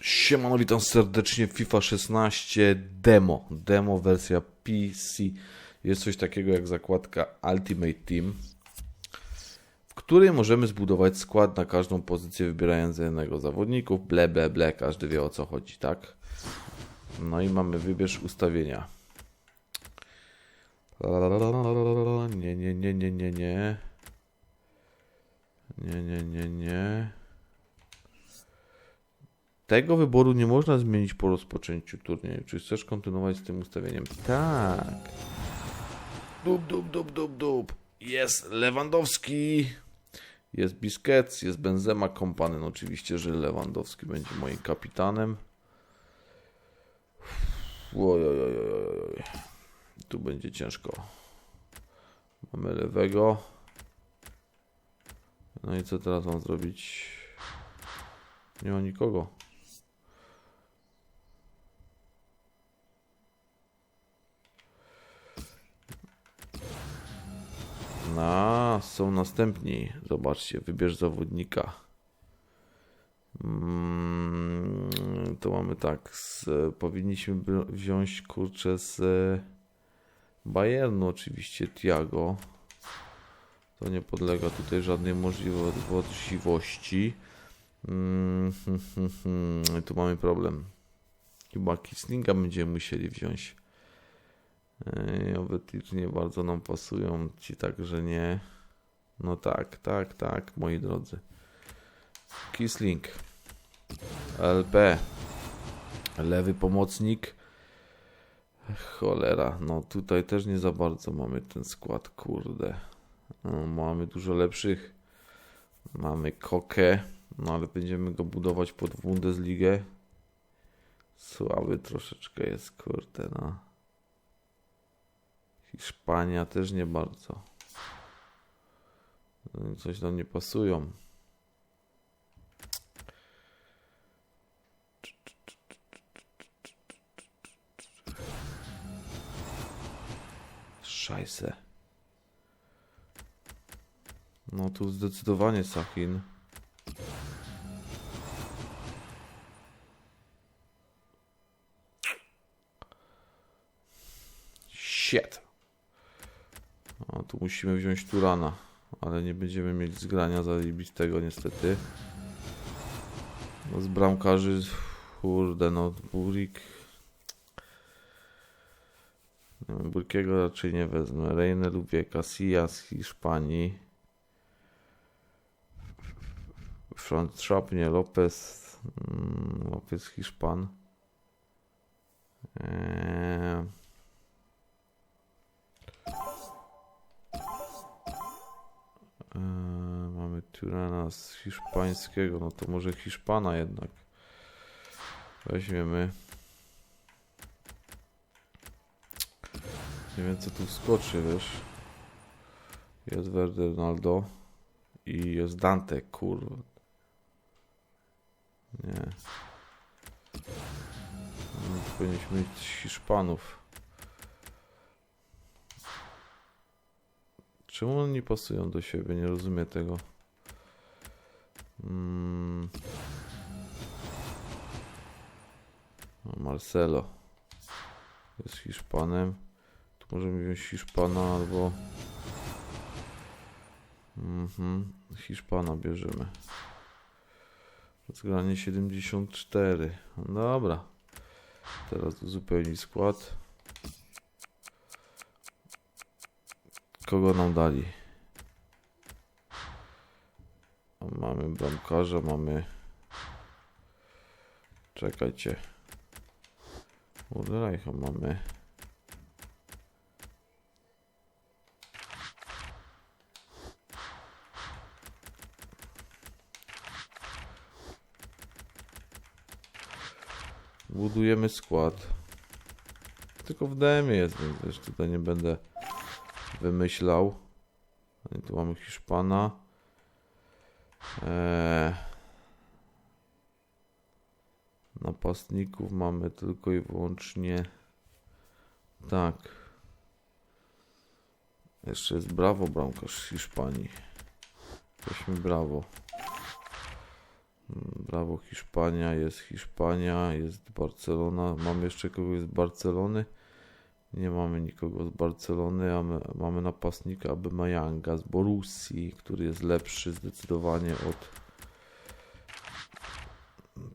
Siemano, witam serdecznie FIFA 16 Demo. Demo wersja PC. Jest coś takiego jak zakładka Ultimate Team, w której możemy zbudować skład na każdą pozycję wybierając jednego zawodników. Ble, ble, ble, każdy wie o co chodzi, tak? No i mamy wybierz ustawienia. Nie, nie, nie, nie, nie, nie. Nie, nie, nie, nie. Tego wyboru nie można zmienić po rozpoczęciu turnieju. Czy chcesz kontynuować z tym ustawieniem? Tak. Dup, dup, dup, dup, dup. Jest Lewandowski. Jest Biscuits, jest Benzema, Kompanen. Oczywiście, że Lewandowski będzie moim kapitanem. Oj, oj, oj, oj, oj. Tu będzie ciężko. Mamy lewego. No i co teraz mam zrobić? Nie ma nikogo. No, są następni. Zobaczcie, wybierz zawodnika. Mm, to mamy tak. Z, powinniśmy wziąć kurczę z Bayernu, oczywiście Tiago. To nie podlega tutaj żadnej możliwo- możliwości. Mm, hmm, hmm, hmm. Tu mamy problem. Chyba Kislinga będziemy musieli wziąć. Obetir nie bardzo nam pasują ci, także nie. No tak, tak, tak, moi drodzy. Kisling. LP. Lewy pomocnik. Cholera, no tutaj też nie za bardzo mamy ten skład, kurde. No, mamy dużo lepszych. Mamy Kokę, no ale będziemy go budować pod Bundesligę. Słaby troszeczkę jest, kurde, no. Hiszpania też nie bardzo. Coś nam nie pasują. Szajse. No tu zdecydowanie Sachin. Musimy wziąć Turana, ale nie będziemy mieć zgrania zajebistego niestety. No z bramkarzy, kurde no, Burik. Wiem, Burkiego raczej nie wezmę. Reine lubię, Casillas z Hiszpanii. Front Trap, nie, Lopez. Mm, Lopez Hiszpan. Eee... Eee, mamy Turana z hiszpańskiego, no to może Hiszpana jednak. Weźmiemy. Nie wiem co tu wskoczy, wiesz. Jest Werder Ronaldo i jest Dante, kurwa. Nie. No, powinniśmy mieć Hiszpanów. Czemu one nie pasują do siebie? Nie rozumiem tego. Mm. O, Marcelo jest Hiszpanem. Tu możemy wziąć Hiszpana albo. Mhm. Hiszpana bierzemy. Zgranie 74. No Dobra. Teraz uzupełnić skład. Kogo nam dali? Mamy bramkarza, mamy... Czekajcie. Urlajcha mamy. Budujemy skład. Tylko w demie jest, więc też tutaj nie będę wymyślał. Tu mamy Hiszpana. Eee, napastników mamy tylko i wyłącznie. Tak. Jeszcze jest brawo bramkarz z Hiszpanii. Weźmy brawo. Brawo Hiszpania, jest Hiszpania, jest Barcelona. Mamy jeszcze kogoś z Barcelony? Nie mamy nikogo z Barcelony, a my, mamy napastnika Aubameyanga z Borussii, który jest lepszy zdecydowanie od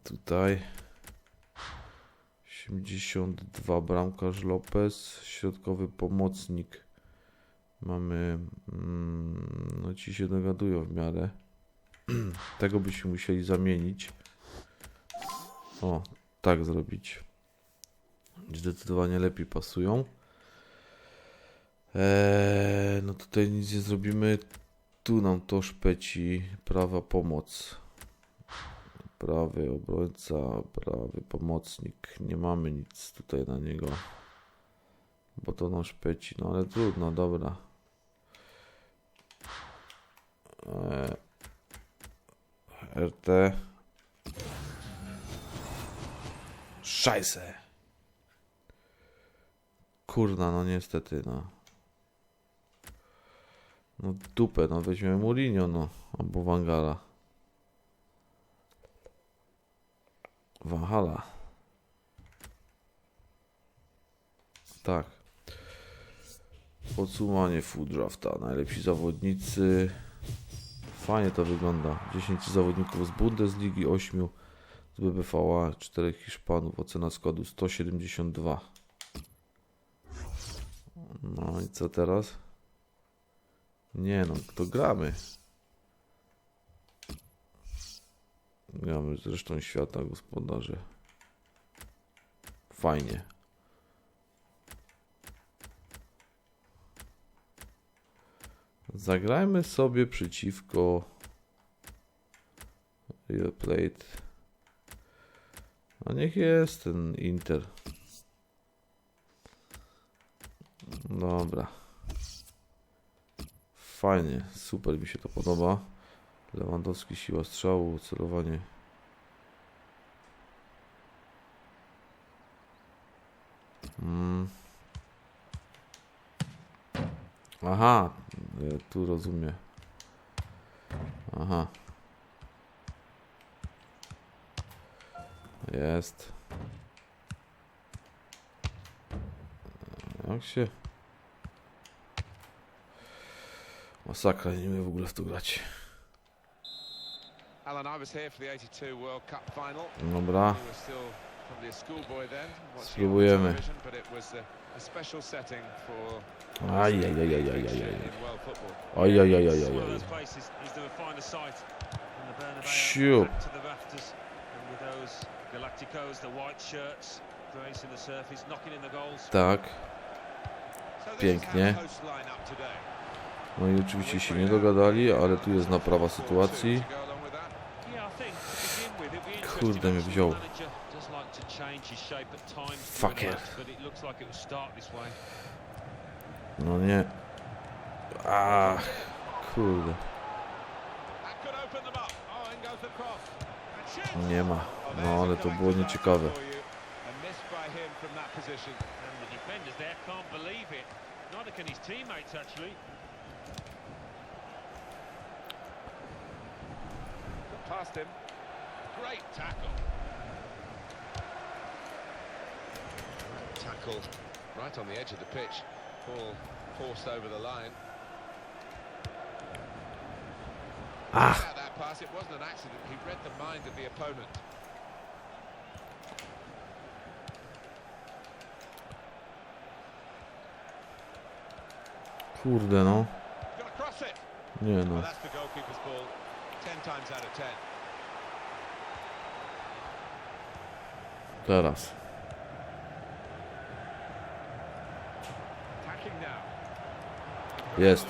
tutaj 82 bramkarz Lopez, środkowy pomocnik. Mamy mm, no ci się dogadują w miarę. Tego byśmy musieli zamienić. O, tak zrobić. Zdecydowanie lepiej pasują. Eee, no tutaj nic nie zrobimy. Tu nam to szpeci. Prawa pomoc. Prawy obrońca, prawy pomocnik. Nie mamy nic tutaj na niego. Bo to nam szpeci. No ale trudno, dobra. Eee, RT. Szajse. Kurna, no niestety, no. No dupę, no weźmiemy Mourinho, no. Albo Wangala. Wahala. Tak. Podsumowanie full drafta. Najlepsi zawodnicy. Fajnie to wygląda. 10 zawodników z Bundesligi, 8 z BBVA, 4 Hiszpanów. Ocena składu 172. No i co teraz? Nie no, to gramy. Gramy zresztą świata gospodarze. Fajnie. Zagrajmy sobie przeciwko Real Plate. A niech jest ten Inter. Dobra. Fajnie, super mi się to podoba. Lewandowski siła strzału, celowanie. Mm. Aha, ja tu rozumiem. Aha. Jest. Jak się... Masakra, nie umiem w ogóle w to grać. Alan, I was here for the 82 World Cup final. Dobra, Spróbujemy. television, No i oczywiście się nie dogadali, ale tu jest naprawa sytuacji. Kurde, mnie wziął. Fucker. No nie. Ach, kurde. Nie ma. No ale to było nieciekawe. can his teammates, actually. Past him. Great tackle. Tackle right on the edge of the pitch. Ball forced over the line. Ach, At that pass, it wasn't an accident. He read the mind of the opponent. kurde no. Going to cross it. Nie Well, no. Teraz. Jest.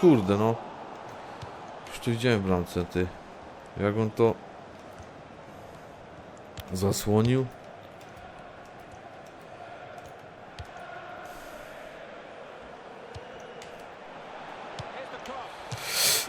Kurde no. Już widziałem w bramce, ty. Jak on to... Zasłonił? Here's the cross. Well, that's on Uuu. for the defending team. It's over the bar.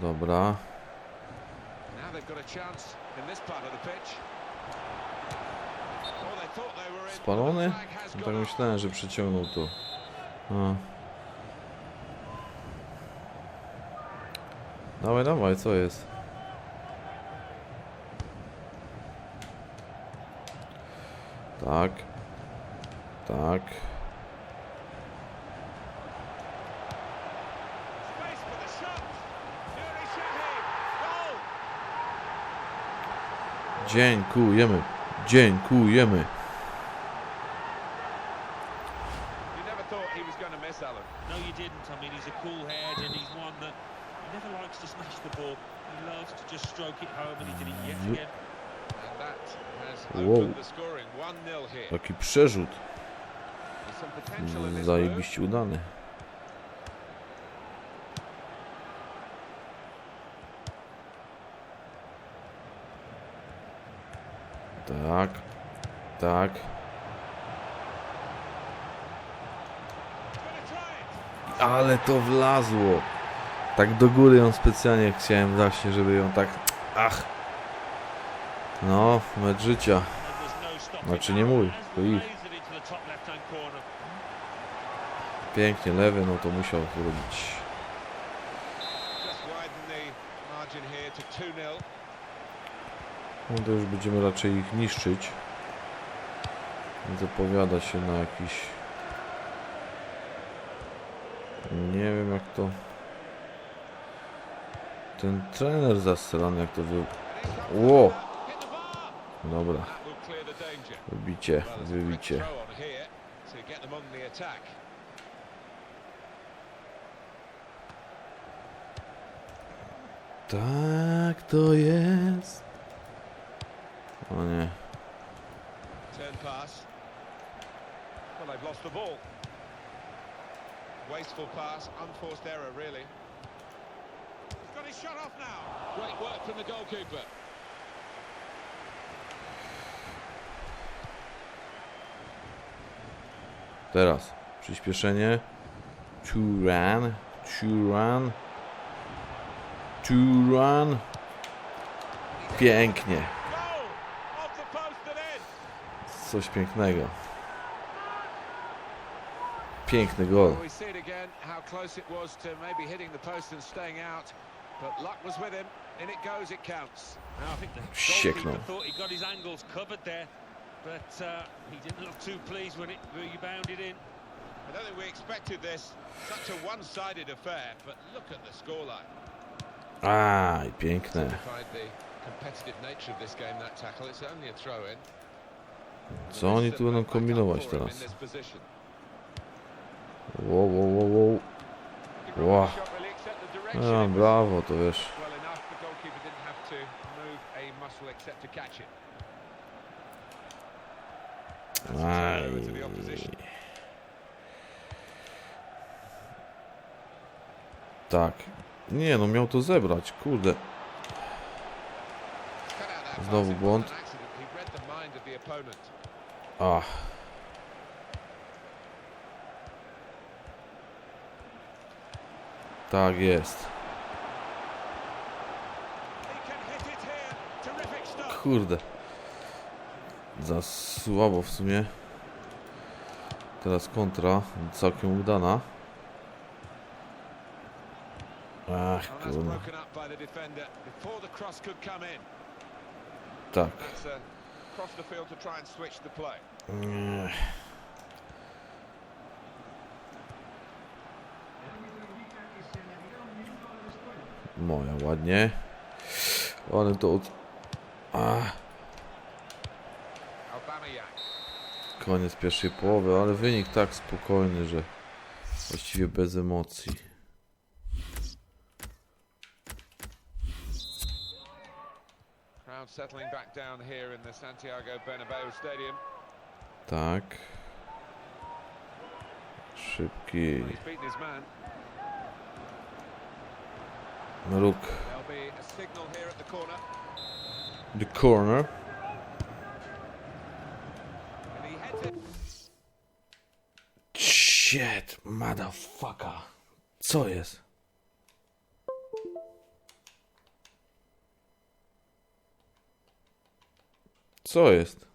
the Spalony? flag has No tak myślałem, że przeciągnął to. A. Dawaj, dawaj, co jest? Tak. Tak. Space for the shot. Nuri Sahin. Goal. Dziękujemy. Dziękujemy. You never thought he was going to miss, Alan. No, you didn't. I mean, he's a cool head and he's one that he never likes to smash the ball. He loves to just stroke it home, and he did it yet Yep. again. And that has Whoa. opened the scoring. 1-0 here. Taki przerzut. There's some potential in this move. Zajebiście udany. Tak. Tak. Ale to wlazło. Tak do góry ją specjalnie chciałem właśnie, żeby ją tak... Ach. No, mecz życia. Znaczy nie mój, to ich. Pięknie, lewy, no to musiał zrobić. Just widen the margin here to 2-0. No to już będziemy raczej ich niszczyć. Zapowiada się na jakiś... Nie wiem jak to... Ten trener zastrzelany jak to zrobił. Ło! Dobra, wybicie, wybicie. Tak to jest. O nie. Pass. Well, they've lost the ball. Wasteful pass, unforced error, really. He's got his shot off now. Great work from the goalkeeper. Teraz przyspieszenie. Turan, Turan, Turan. Pięknie. Coś pięknego. Piękny gol. Sieknął. but uh. I don't think we expected this. Such a one-sided affair, but look at the scoreline. Aj, piękne. Co oni tu będą kombinować teraz? Wow, wow, wow, wow. Wow. A, it was brawo, to wiesz. Aj. Tak. Nie, no miał to zebrać, kurde. Znowu błąd. wasn't an accident. He read the mind of the opponent. Ach. Tak jest. Kurde. Za słabo w sumie. Teraz kontra. Całkiem udana. Ach, Well, that's kurde. broken up by the defender before the cross could come in. Tak. That's uh, across the field to try and switch the play. Nie. Moja, ładnie. Ale to od... Koniec pierwszej połowy, ale wynik tak spokojny, że właściwie bez emocji. Crowd settling no look. The corner. Shit, motherfucker. Co jest? Co jest?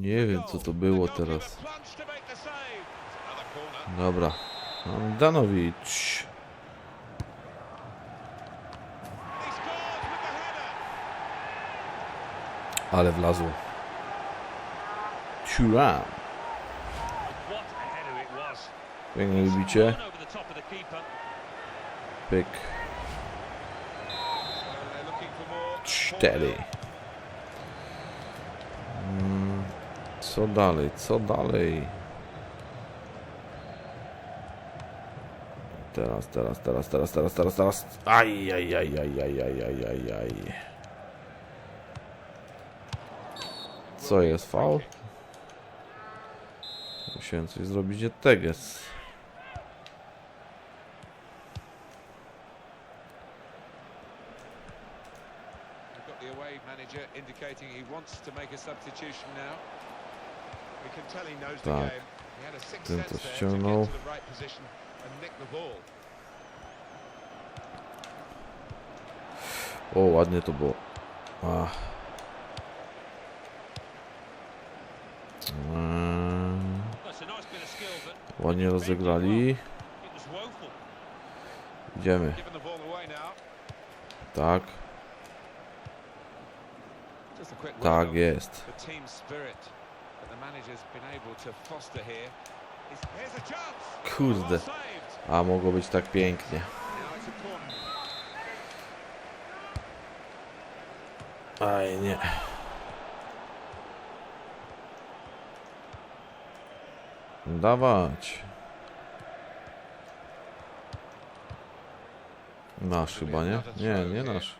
Nie wiem co to było teraz. Dobra. Danowicz. Ale wlazł. Turan. Piękne wybicie. Pyk. Cztery. Co dalej? Co dalej? Teraz, teraz, teraz, teraz, teraz, teraz, teraz. Aj, aj, aj, aj, aj, aj, aj, aj, aj. Co jest? Faul? Musiałem coś zrobić nie teges. Got the away manager indicating he wants to make a substitution now. Tak. Tym to ściągnął. O, ładnie to było. Ach. Eee. Ładnie rozegrali. Idziemy. Tak. Tak jest. Kurde. A mogło być tak pięknie. Aj, nie. Dawać. Nasz chyba, nie? Nie, nie nasz.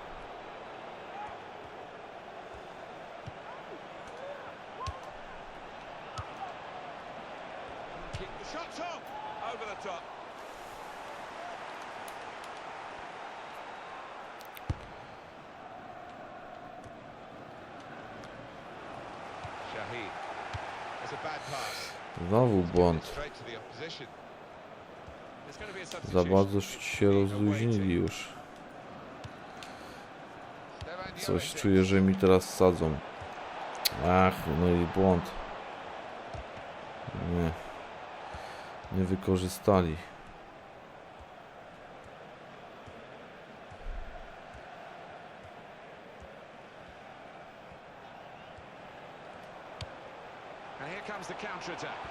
a Za bardzo się rozluźnili już. Coś czuję, że mi teraz sadzą. Ach, no i błąd. Nie. Nie wykorzystali. And here comes the counter-attack.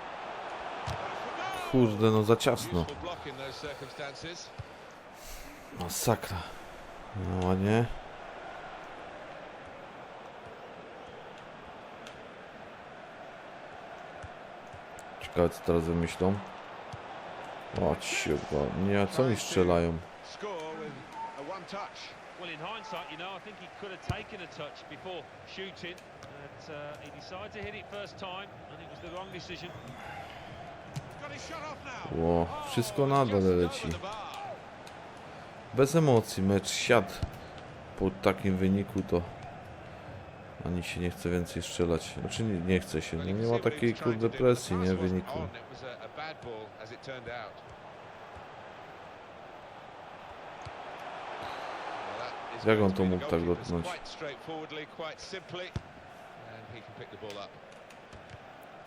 Kurde, no za ciasno. Masakra. No ładnie. Ciekawe co teraz wymyślą. O ci go. Nie, co oni strzelają? Well, in hindsight, you know, I think he could have taken a touch before shooting, but uh, he decided to hit it first time, and it was the wrong decision. Got his shot off now. Ło, wszystko nadal leci. Bez emocji, mecz siadł. Po takim wyniku to ani się nie chce więcej strzelać. Znaczy nie, nie chce się, no Well, you nie ma takiej kurde do. presji, The nie, wyniku. Jak on to mógł tak dotknąć?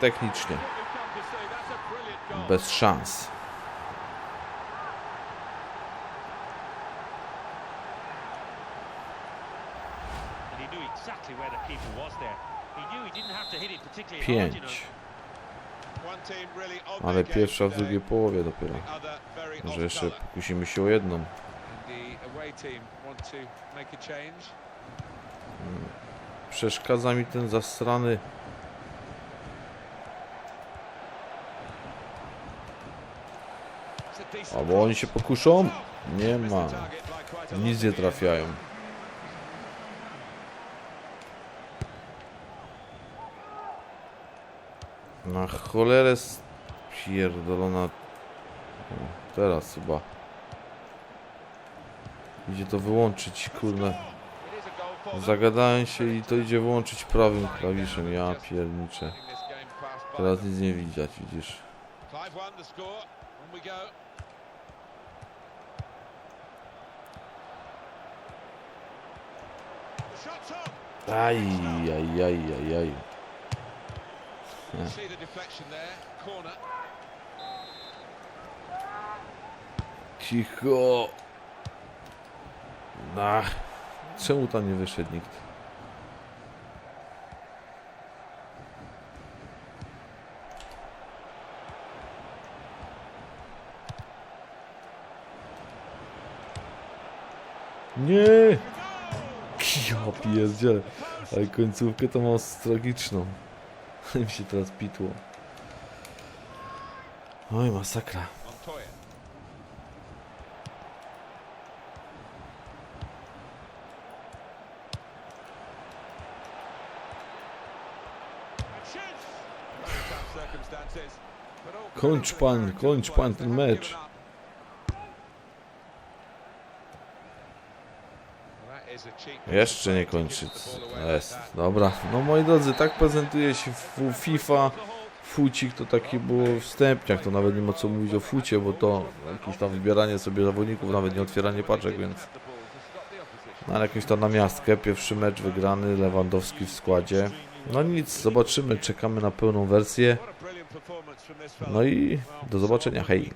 hard, you know. Pięć. Ale pierwsza w drugiej połowie dopiero. Może jeszcze pokusimy się o jedną. Change. Przeszkadza mi ten zasrany. A Albo oni się pokuszą? Nie ma. Nic nie trafiają. Na cholerę pierdolona. Teraz chyba. Idzie to wyłączyć, kurde. Zagadałem się i to idzie wyłączyć prawym klawiszem. Ja pierniczę. Teraz nic nie widać, widzisz. Clive won the score. On we go. Aj, aj, aj, aj, aj. See the deflection there. Corner. Cicho. Ach, czemu tam nie wyszedł nikt? Nie! Ja pierdzielę. Ale końcówkę to mam tragiczną. Mi się teraz pitło. Oj, masakra. Kończ pan, kończ pan ten mecz. Jeszcze nie kończy. Jest. Dobra. No moi drodzy, tak prezentuje się FIFA. Fucik to taki było wstępniak, to nawet nie ma co mówić o fucie, bo to jakieś tam wybieranie sobie zawodników, nawet nie otwieranie paczek, więc na jakąś tam namiastkę. Pierwszy mecz wygrany, Lewandowski w składzie. No nic, zobaczymy, czekamy na pełną wersję. No i do zobaczenia, hej.